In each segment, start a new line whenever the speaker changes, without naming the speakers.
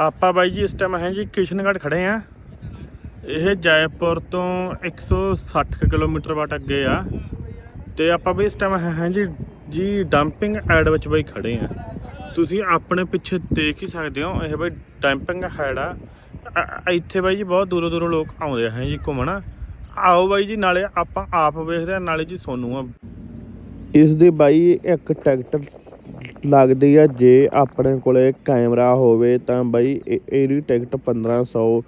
ਆਪਾਂ ਬਾਈ ਜੀ ਇਸ ਟਾਈਮ ਹੈ ਜੀ ਕਿਸ਼ਨਗੜ੍ਹ ਖੜੇ ਆ। ਇਹ ਜੈਪੁਰ ਤੋਂ 160 ਕੁ ਕਿਲੋਮੀਟਰ ਵਾਟ ਅੱਗੇ ਆ। ਤੇ ਆਪਾਂ ਬਈ ਇਸ ਟਾਈਮ ਹੈ ਜੀ ਜੀ ਡੰਪਿੰਗ ਐਡ ਵਿੱਚ ਬਾਈ ਖੜੇ ਆ। ਤੁਸੀਂ ਆਪਣੇ ਪਿੱਛੇ ਦੇਖ ਹੀ ਸਕਦੇ ਹੋ, ਇਹ ਬਾਈ ਡੰਪਿੰਗ ਹੈਡ ਆ। ਅ- ਇੱਥੇ ਬਾਈ ਜੀ ਬਹੁਤ ਦੂਰੋਂ ਦੂਰੋਂ ਲੋਕ ਆਉਂਦੇ ਆ ਹੈ ਜੀ ਘੁੰਮਣ। ਆਓ ਬਾਈ ਜੀ, ਨਾਲੇ ਆਪਾਂ ਆਪ ਵੇਖਦੇ ਆ, ਨਾਲੇ ਜੀ ਸੋਨੂੰ ਆ।
ਇਸ ਦੀ ਬਾਈ ਇੱਕ ਟਰੈਕਟਰ ਲੱਗਦੀ ਆ, ਜੇ ਆਪਣੇ ਕੋਲੇ ਕੈਮਰਾ ਹੋਵੇ ਤਾਂ ਬਈ ਇਹ- ਇਹਦੀ ਟਿਕਟ 1500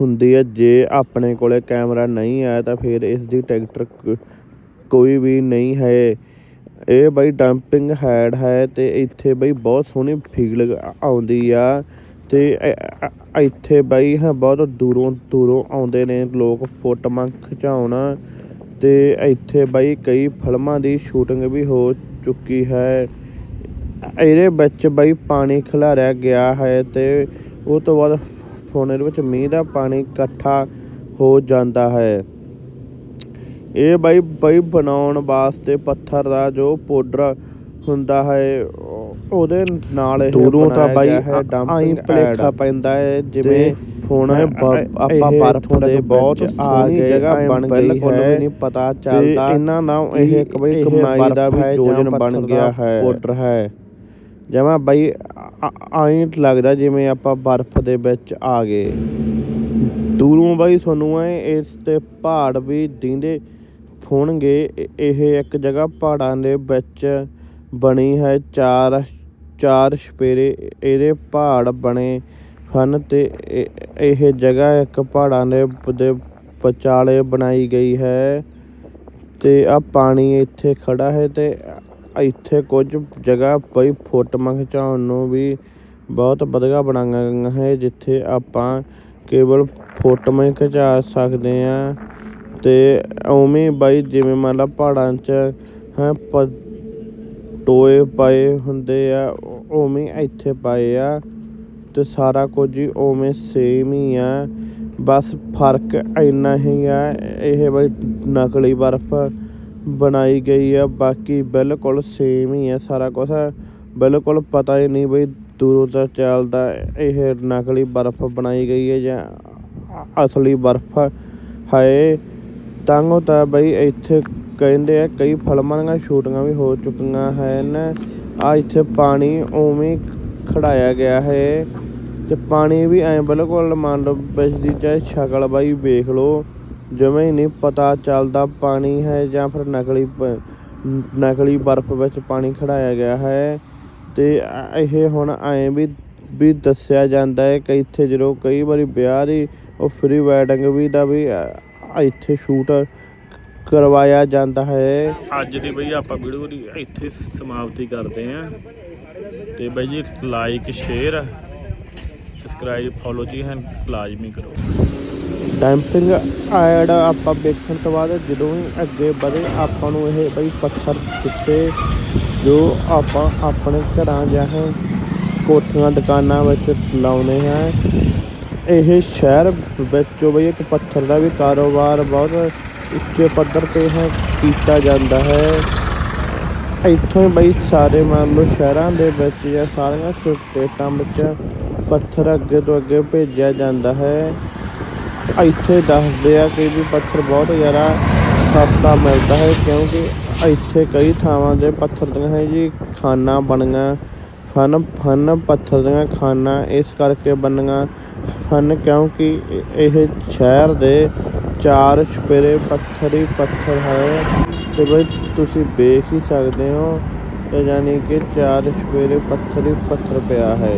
ਹੁੰਦੀ ਹੈ ਜੇ ਆਪਣੇ ਕੋਲੇ ਕੈਮਰਾ ਨਹੀਂ ਆਇਆ ਤਾਂ ਫਿਰ ਇਸ ਦੀ ਟਿਕਟ ਕੋਈ ਵੀ ਨਹੀਂ ਹੈ। ਇਹ ਬਈ ਡੰਪਿੰਗ ਹੈਡ ਹੈ ਤੇ ਇੱਥੇ ਬਈ ਬਹੁਤ ਸੋਹਣੀ ਫੀਲ ਆਉਂਦੀ ਆ ਤੇ ਇ- ਇੱਥੇ ਬਈ ਹਾਂ, ਬਹੁਤ ਦੂਰੋਂ ਦੂਰੋਂ ਆਉਂਦੇ ਨੇ ਲੋਕ ਫੋਟੋਆਂ ਖਿਚਾਉਣ ਤੇ ਇੱਥੇ ਬਈ ਕਈ ਫਿਲਮਾਂ ਦੀ ਸ਼ੂਟਿੰਗ ਵੀ ਹੋ ਚੁੱਕੀ ਹੈ। ਇਹਦੇ ਵਿੱਚ ਬਾਈ ਪਾਣੀ ਖਿਲਾਰਿਆ ਗਿਆ ਹੈ ਤੇ ਉਹ ਤੋਂ ਬਾਅਦ ਫੋਨ ਦੇ ਵਿੱਚ ਮੀਂਹ ਦਾ ਪਾਣੀ ਇਕੱਠਾ ਹੋ ਜਾਂਦਾ ਹੈ। ਇਹ ਬਾਈ ਬਾਈ ਬਣਾਉਣ ਵਾਸਤੇ ਪੱਥਰ ਦਾ ਜੋ ਪਾਊਡਰ ਹੁੰਦਾ ਹੈ ਉਹ- ਉਹਦੇ ਨਾਲ ਇਹ
ਦੂਰੋਂ ਤਾਂ ਬਾਈ ਆਈਂ ਭੁਲੇਖਾ ਪੈਂਦਾ ਹੈ
ਜਿਵੇਂ ਹੁਣ
ਆਪਾਂ ਬਰਫ਼ ਦੇ
ਬਹੁਤ ਗਏ ਜਗ੍ਹਾ ਬਣ ਗਈ ਹੈ।
ਨਹੀਂ ਪਤਾ ਚੱਲਦਾ
ਇਹਨਾਂ ਨਾਲ ਇਹ ਇੱਕ ਬਈ ਕਮਾਈ ਦਾ ਵੀ
ਜਾਂ
ਯੋਜਨ ਬਣ ਗਿਆ ਹੈ।
ਪਾਊਡਰ
ਹੈ। ਜਿਵੇਂ ਬਾਈ ਆਈ ਲੱਗਦਾ ਜਿਵੇਂ ਆਪਾਂ ਬਰਫ਼ ਦੇ ਵਿੱਚ ਆ ਗਏ। ਦੂਰੋਂ ਬਾਈ ਤੁਹਾਨੂੰ ਐ, ਇਸ ਤੇ ਪਹਾੜ ਵੀ ਦਿੰਦੇ ਹੋਣਗੇ। ਇਹ- ਇੱਕ ਜਗ੍ਹਾ ਪਹਾੜਾਂ ਦੇ ਵਿੱਚ ਬਣੀ ਹੈ, ਚਾਰ ਚਾਰ ਸਪੇਰੇ ਇਹਦੇ ਪਹਾੜ ਬਣੇ ਹਨ ਤੇ ਇਹ- ਇਹ ਜਗ੍ਹਾ ਇੱਕ ਪਹਾੜਾਂ ਦੇ ਦੇ ਵਿਚਾਲੇ ਬਣਾਈ ਗਈ ਹੈ ਤੇ ਆ ਪਾਣੀ ਇੱਥੇ ਖੜਾ ਹੈ ਤੇ ਇੱਥੇ ਕੁਝ ਜਗ੍ਹਾ ਪਈ ਫੋਟੋਆਂ ਖਿਚਾਉਣ ਨੂੰ ਵੀ ਬਹੁਤ ਵਧੀਆ ਬਣਾਈਆਂ ਗਈਆਂ ਹੈ, ਜਿੱਥੇ ਆਪਾਂ ਕੇਵਲ ਫੋਟੋਆਂ ਹੀ ਖਿਚਾ ਸਕਦੇ ਹਾਂ। ਅਤੇ ਉਵੇਂ ਬਾਈ, ਜਿਵੇਂ ਮੰਨ ਲਾ ਪਹਾੜਾਂ 'ਚ, ਹੈ ਟੋਏ ਪਾਏ ਹੁੰਦੇ ਆ, ਉਵੇਂ ਇੱਥੇ ਪਾਏ ਆ। ਅਤੇ ਸਾਰਾ ਕੁਝ ਹੀ ਉਵੇਂ ਸੇਮ ਹੀ ਆ। ਬਸ ਫ਼ਰਕ ਇੰਨਾ ਹੀ ਆ, ਇਹ ਬਈ ਨਕਲੀ ਬਰਫ਼ ਬਣਾਈ ਗਈ ਆ, ਬਾਕੀ ਬਿਲਕੁਲ ਸੇਮ ਹੀ ਆ ਸਾਰਾ ਕੁਝ ਬਿਲਕੁਲ ਪਤਾ ਹੀ ਨਹੀਂ ਬਈ ਦੂਰੋਂ ਤੋਂ ਚੱਲਦਾ ਇਹ ਨਕਲੀ ਬਰਫ਼ ਬਣਾਈ ਗਈ ਹੈ ਜਾਂ ਅਸਲੀ ਬਰਫ਼ ਹੈ ਤਾਂ ਤਾਂ ਬਈ ਇੱਥੇ ਕਹਿੰਦੇ ਆ ਕਈ ਫਿਲਮਾਂ ਦੀਆਂ ਸ਼ੂਟਿੰਗਾਂ ਵੀ ਹੋ ਚੁੱਕੀਆਂ ਹਨ। ਆ ਇੱਥੇ ਪਾਣੀ ਉਵੇਂ ਹੀ ਖੜਾਇਆ ਗਿਆ ਹੈ ਤੇ ਪਾਣੀ ਵੀ ਐ ਬਿਲਕੁਲ ਮੰਨ ਲਓ ਵਿੱਚ ਦੀ ਚਾਹੇ ਸ਼ਕਲ ਬਾਈ ਵੇਖ ਲਓ। ਜਿਵੇਂ ਹੀ ਨਹੀਂ ਪਤਾ ਚੱਲਦਾ ਪਾਣੀ ਹੈ ਜਾਂ ਫਿਰ ਨਕਲੀ ਨਕਲੀ ਬਰਫ਼ ਵਿੱਚ ਪਾਣੀ ਖੜਾਇਆ ਗਿਆ ਹੈ। ਤੇ ਇਹ ਹੁਣ ਐ ਵੀ ਵੀ ਦੱਸਿਆ ਜਾਂਦਾ ਹੈ ਕਿ ਇੱਥੇ ਜਦੋਂ ਕਈ ਵਾਰੀ ਵਿਆਹ ਦੀ ਉਹ ਫ੍ਰੀ ਵੈਡਿੰਗ ਵੀ ਦਾ ਵੀ ਇੱਥੇ ਸ਼ੂਟ ਕਰਵਾਇਆ ਜਾਂਦਾ ਹੈ।
ਅੱਜ ਦੀ ਬਈ ਆਪਾਂ ਵੀਡੀਓ ਦੀ ਇੱਥੇ ਸਮਾਪਤੀ ਕਰਦੇ ਆਂ ਤੇ ਬਾਈ ਜੀ ਲਾਈਕ ਸ਼ੇਅਰ ਸਬਸਕ੍ਰਾਈਬ ਫੋਲੋ ਜੀ ਹੈ ਲਾਜ਼ਮੀ ਕਰੋ।
ਡੈਂਪਿੰਗ ਐਡ ਆਪਾਂ ਵੇਖਣ ਤੋਂ ਬਾਅਦ ਜਦੋਂ ਹੀ ਅੱਗੇ ਵਧੇ, ਆਪਾਂ ਨੂੰ ਇਹ ਬਈ ਪੱਥਰ ਦਿੱਤੇ, ਜੋ ਆਪਾਂ ਆਪਣੇ ਘਰਾਂ ਜਾਂ ਕੋਠੀਆਂ, ਦੁਕਾਨਾਂ ਵਿੱਚ ਲਾਉਨੇ ਹਾਂ। ਇਹ ਸ਼ਹਿਰ ਵਿੱਚੋਂ ਬਈ ਇੱਕ ਪੱਥਰ ਦਾ ਵੀ ਕਾਰੋਬਾਰ ਬਹੁਤ ਉੱਚੇ ਪੱਧਰ ਤੇ ਹੈ, ਕੀਤਾ ਜਾਂਦਾ ਹੈ। ਇੱਥੋਂ ਬਈ ਸਾਰੇ ਮੰਨ ਲਓ ਸ਼ਹਿਰਾਂ ਦੇ ਵਿੱਚ ਜਾਂ ਸਾਰੀਆਂ ਸਟੇਟਾਂ ਵਿੱਚ ਪੱਥਰ ਅੱਗੇ ਤੋਂ ਅੱਗੇ ਭੇਜਿਆ ਜਾਂਦਾ ਹੈ। ਇੱਥੇ ਦੱਸਦੇ ਆ ਕਿ ਵੀ ਪੱਥਰ ਬਹੁਤ ਜ਼ਿਆਦਾ ਸਸਤਾ ਮਿਲਦਾ ਹੈ, ਕਿਉਂਕਿ ਇੱਥੇ ਕਈ ਥਾਵਾਂ ਦੇ ਪੱਥਰ ਦੀਆਂ ਹੈ ਜੀ, ਖਾਨਾ ਬਣੀਆਂ ਹਨ ਹਨ ਪੱਥਰ ਦੀਆਂ ਖਾਨਾ, ਇਸ ਕਰਕੇ ਬਣੀਆਂ ਹਨ, ਕਿਉਂਕਿ ਇਹ- ਇਹ ਸ਼ਹਿਰ ਦੇ ਚਾਰ ਛਪੇਰੇ ਪੱਥਰ ਹੀ ਪੱਥਰ ਹੈ। ਤੇ ਬਈ ਤੁਸੀਂ ਵੇਖ ਹੀ ਸਕਦੇ ਹੋ ਤੇ ਯਾਨੀ ਕਿ ਚਾਰ ਛਪੇਰੇ ਪੱਥਰ ਹੀ ਪੱਥਰ ਪਿਆ ਹੈ।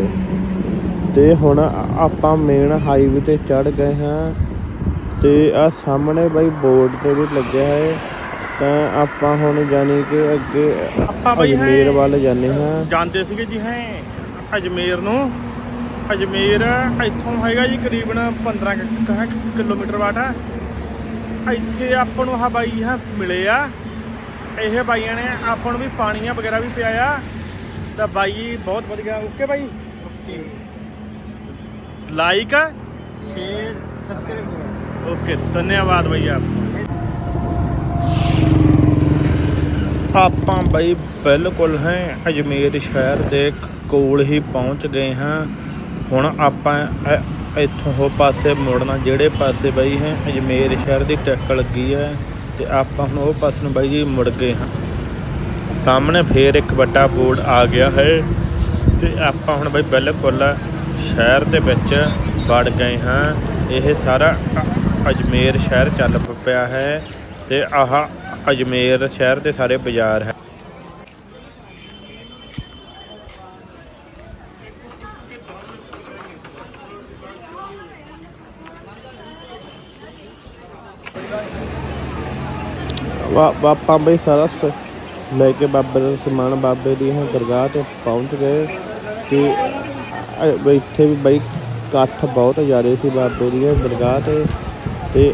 ਤੇ ਹੁਣ ਆਪਾਂ ਮੇਨ ਹਾਈਵੇ ਤੇ ਚੜ ਗਏ ਹਾਂ ਤੇ ਆ ਸਾਹਮਣੇ ਬਾਈ ਬੋਰਡ ਤੇ ਵੀ ਲੱਗਿਆ ਹੈ। ਤਾਂ ਆਪਾਂ ਹੁਣ ਜਾਨੀ ਕਿ ਅੱਗੇ
ਆਪਾਂ ਬਈ ਹੈ-
ਅਜਮੇਰ ਵੱਲ ਜਾਂਦੇ ਹਾਂ।
ਜਾਂਦੇ ਸੀਗੇ ਜੀ ਹੈ ਅਜਮੇਰ ਨੂੰ। ਅਜਮੇਰ ਇੱਥੋਂ ਹੈਗਾ ਜੀ ਕਰੀਬਨ 15 ਕੁ ਹੈ ਕਿਲੋਮੀਟਰ ਵਾਟ ਆ। ਇੱਥੇ ਆਪਾਂ ਨੂੰ ਆਹ ਬਾਈ ਹੈ ਮਿਲੇ ਆ। ਇਹ ਬਾਈਆਂ ਨੇ ਆਪਾਂ ਨੂੰ ਵੀ ਪਾਣੀਆਂ ਵਗੈਰਾ ਵੀ ਪਿਆਇਆ। ਤਾਂ ਬਾਈ ਬਹੁਤ ਵਧੀਆ ਓਕੇ ਬਾਈ? ਲਾਈਕ
ਸ਼ੇਅਰ ਸਬਸਕ੍ਰਾਈਬ ਕਰੋ
ओके धन्यवाद भैया ਆਪਾਂ ਬਈ ਬਿਲਕੁਲ ਹੈ ਅਜਮੇਰ ਸ਼ਹਿਰ ਦੇ ਕੋਲ ਹੀ ਪਹੁੰਚ ਗਏ ਹਾਂ
ਹੁਣ ਆਪਾਂ ਇ- ਇੱਥੋਂ ਉਹ ਪਾਸੇ ਮੁੜਨਾ ਜਿਹੜੇ ਪਾਸੇ ਬਾਈ ਹੈ ਅਜਮੇਰ ਸ਼ਹਿਰ ਦੀ ਟੱਕ ਲੱਗੀ ਹੈ ਤੇ ਆਪਾਂ ਹੁਣ ਉਹ ਪਾਸੇ ਨੂੰ ਬਾਈ ਜੀ ਮੁੜ ਗਏ ਹਾਂ ਸਾਹਮਣੇ ਫੇਰ ਇੱਕ ਵੱਡਾ ਬੋਰਡ ਆ ਗਿਆ ਹੈ ਤੇ ਆਪਾਂ ਹੁਣ ਬਾਈ ਬਿਲਕੁਲ ਸ਼ਹਿਰ ਦੇ ਵਿੱਚ ਵੜ ਗਏ ਹਾਂ। ਇਹ ਸਾਰਾ ਅਜਮੇਰ ਸ਼ਹਿਰ ਚੱਲ ਪਿਆ ਹੈ ਤੇ ਆਹ ਅਜਮੇਰ ਸ਼ਹਿਰ ਦੇ ਸਾਰੇ ਬਾਜ਼ਾਰ ਹੈ। ਬਾਪਾ ਆਪਾਂ ਬਈ ਸਾਰਾ ਲੈ ਕੇ ਬਾਬੇ ਦਾ ਸਮਾਨ ਬਾਬੇ ਦੀ ਹੈ, ਦਰਗਾਹ ਤੇ ਪਹੁੰਚ ਗਏ ਕਿ ਇੱਥੇ ਵੀ ਬਈ ਇਕੱਠ ਬਹੁਤ ਜ਼ਿਆਦਾ ਸੀ ਬਾਬੇ ਦੀਆਂ ਦਰਗਾਹ ਤੇ ਤੇ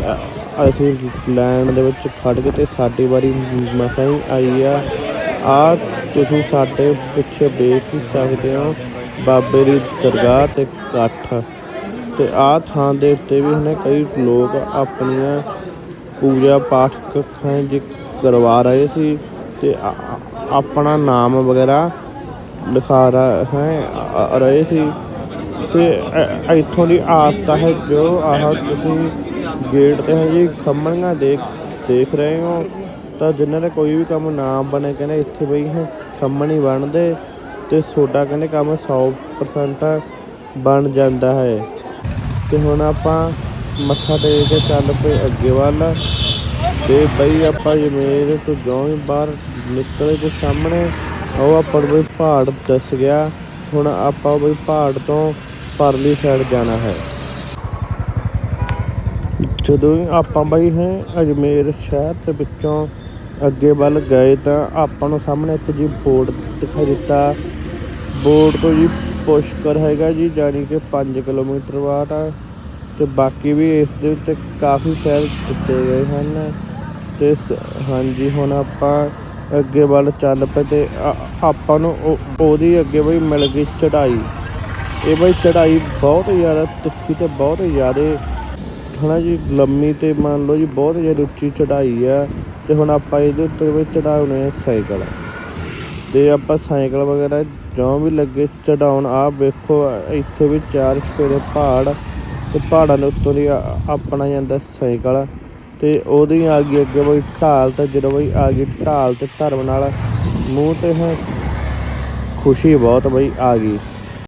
ਅਸੀਂ ਲਾਈਨ ਦੇ ਵਿੱਚ ਖੜ ਕੇ ਤੇ ਸਾਡੀ ਵਾਰੀ ਮਸਾਂ ਹੀ ਆਈ ਆ। ਆ ਤੁਸੀਂ ਸਾਡੇ ਪਿੱਛੇ ਦੇਖ ਹੀ ਸਕਦੇ ਹੋ ਬਾਬੇ ਦੀ ਦਰਗਾਹ ਤੇ ਇਕੱਠ। ਤੇ ਆਹ ਥਾਂ ਦੇ ਉੱਤੇ ਵੀ ਹੁਣੇ ਕਈ ਲੋਕ ਆਪਣੀਆਂ ਪੂਜਾ ਪਾਠ ਕ- ਜੀ ਕਰਵਾ ਰਹੇ ਸੀ ਤੇ ਆਪਣਾ ਨਾਮ ਵਗੈਰਾ ਲਿਖਾ ਰ- ਹੈ ਰਹੇ ਸੀ। ਤੇ ਇੱਥੋਂ ਦੀ ਆਸਤਾ ਹੈ ਜੋ ਆਹ ਤੁਸੀਂ ਗੇਟ ਤੇ ਹੈ ਜੀ ਖੰਮਣੀਆਂ ਦੇਖ ਦੇਖ ਰਹੇ ਹੋ, ਤਾਂ ਜਿਨ੍ਹਾਂ ਦਾ ਕੋਈ ਵੀ ਕੰਮ ਨਾ ਬਣੇ, ਕਹਿੰਦੇ ਇੱਥੇ ਬਈ ਹੈ ਖੰਮਣੀ ਬਣਦੇ, ਤੇ ਸੋਡਾ ਕਹਿੰਦੇ ਕੰਮ 100% ਬਣ ਜਾਂਦਾ ਹੈ। ਤੇ ਹੁਣ ਆਪਾਂ ਮੱਥਾ ਟੇਕ ਕੇ ਚੱਲ ਪਏ ਅੱਗੇ ਵੱਲ, ਤੇ ਬਈ ਆਪਾਂ ਜਮੇਰ ਤੋਂ ਜਿਉਂ ਹੀ ਬਾਹਰ ਨਿਕਲੇ ਤੇ ਸਾਹਮਣੇ ਉਹ ਆਪਾਂ ਨੂੰ ਬਈ ਪਹਾੜ ਦੱਸ ਗਿਆ। ਹੁਣ ਆਪਾਂ ਬਈ ਪਹਾੜ ਤੋਂ ਪਰਲੀ ਸਾਈਡ ਜਾਣਾ ਹੈ। ਜਦੋਂ ਆਪਾਂ ਬਈ ਹੈ ਅਜਮੇਰ ਸ਼ਹਿਰ ਦੇ ਵਿੱਚੋਂ ਅੱਗੇ ਵੱਲ ਗਏ ਤਾਂ ਆਪਾਂ ਨੂੰ ਸਾਹਮਣੇ ਇੱਕ ਜੀ ਬੋਰਡ ਦਿਖਾਈ ਦਿੱਤਾ। ਬੋਰਡ ਤੋਂ ਜੀ ਪੁਸ਼ਕਰ ਹੈਗਾ ਜੀ ਜਾਨੀ ਕਿ 5 ਕਿਲੋਮੀਟਰ ਬਾਅਦ ਆ। ਤੇ ਬਾਕੀ ਵੀ ਇਸ ਦੇ ਉੱਤੇ ਕਾਫੀ ਸ਼ਹਿਰ ਦਿੱਤੇ ਗਏ ਹਨ। ਤੇ ਸ- ਹਾਂਜੀ, ਹੁਣ ਆਪਾਂ ਅੱਗੇ ਵੱਲ ਚੱਲ ਪਏ ਤੇ ਆਪਾਂ ਨੂੰ ਉਹ- ਉਹਦੀ ਅੱਗੇ ਬਈ ਮਿਲ ਗਈ ਚੜਾਈ ਇਹ ਬਈ ਚੜਾਈ ਬਹੁਤ ਜ਼ਿਆਦਾ ਤਿੱਖੀ ਤੇ ਬਹੁਤ ਜ਼ਿਆਦਾ ਹਨਾ ਜੀ, ਲੰਮੀ ਤੇ ਮੰਨ ਲਓ ਜੀ ਬਹੁਤ ਜ਼ਿਆਦਾ ਉੱਚੀ ਚੜਾਈ ਆ। ਤੇ ਹੁਣ ਆਪਾਂ ਇਹਦੇ ਉੱਤੇ ਬਈ ਚੜਾਉਣੇ ਆ ਸਾਈਕਲ। ਤੇ ਆਪਾਂ ਸਾਈਕਲ ਵਗੈਰਾ ਜੋ ਵੀ ਲੱਗੇ ਚੜਾਉਣ ਆ ਵੇਖੋ, ਇੱਥੇ ਵੀ ਚਾਰ ਸਪੇਰੇ ਪਹਾੜ ਤੇ ਪਹਾੜਾਂ ਦੇ ਉੱਤੋਂ ਦੀ ਆਪਣਾ ਜਾਂਦਾ ਸਾਈਕਲ। ਤੇ ਉਹਦੀ ਆ ਗਈ ਅੱਗੇ ਬਈ ਢਾਲ ਤੇ ਜਦੋਂ ਬਈ ਆ ਗਈ ਢਾਲ ਤੇ ਧਰਮ ਨਾਲ ਮੂੰਹ ਤੇ ਹੈ, ਖੁਸ਼ੀ ਬਹੁਤ ਬਈ ਆ ਗਈ।